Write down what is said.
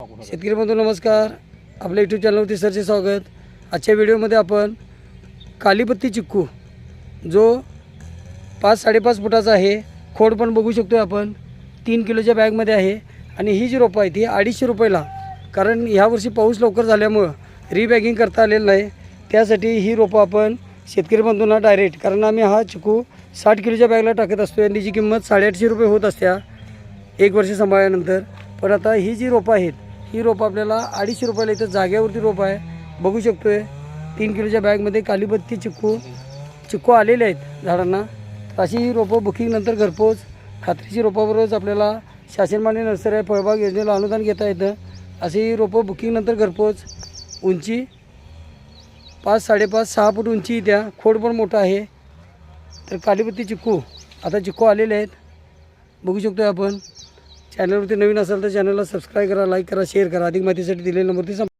शेतकरी बंधू नमस्कार. आपल्या यूट्यूब चॅनलवरती सरचे स्वागत. आजच्या व्हिडिओमध्ये आपण कालीपत्ती चिक्कू जो पाच साडेपाच फुटाचा आहे खोड पण बघू शकतो आपण. तीन किलोच्या बॅगमध्ये आहे. आणि ही जी रोपं आहे ती अडीचशे रुपयाला. कारण ह्यावर्षी पाऊस लवकर झाल्यामुळं रिबॅगिंग करता आलेलं नाही. त्यासाठी ही रोपं आपण शेतकरी बंधूंना डायरेक्ट कारण आम्ही हा चिकू साठ किलोच्या बॅगला टाकत असतो आणि तिची किंमत साडेआठशे रुपये होत असत्या एक वर्ष सांभाळल्यानंतर. पण आता ही जी रोपं आहेत ही रोपं आपल्याला अडीचशे रुपयाला इथं जाग्यावरती रोपं आहे. बघू शकतो आहे तीन किलोच्या बॅगमध्ये कालीबत्ती चिक्कू चिक्कू आलेले आहेत झाडांना. तर अशी ही रोपं बुकिंगनंतर घरपोच. खात्रीची रोपाबरोबरच आपल्याला शासनमान्य नर्सरी आहे फळबाग योजनेला अनुदान घेता येतं. अशी ही रोपं बुकिंगनंतर घरपोच. उंची पाच साडेपाच सहा फूट उंची द्या खोड पण मोठा आहे. तर कालीपत्ती चिक्कू. आता चिक्कू आलेले आहेत. बघू शकतो आपण. चॅनलवरती नवीन असाल तर चॅनलला सबस्क्राईब करा लाईक करा शेअर करा. अधिक माहितीसाठी दिलेल्या नंबरती संपर्क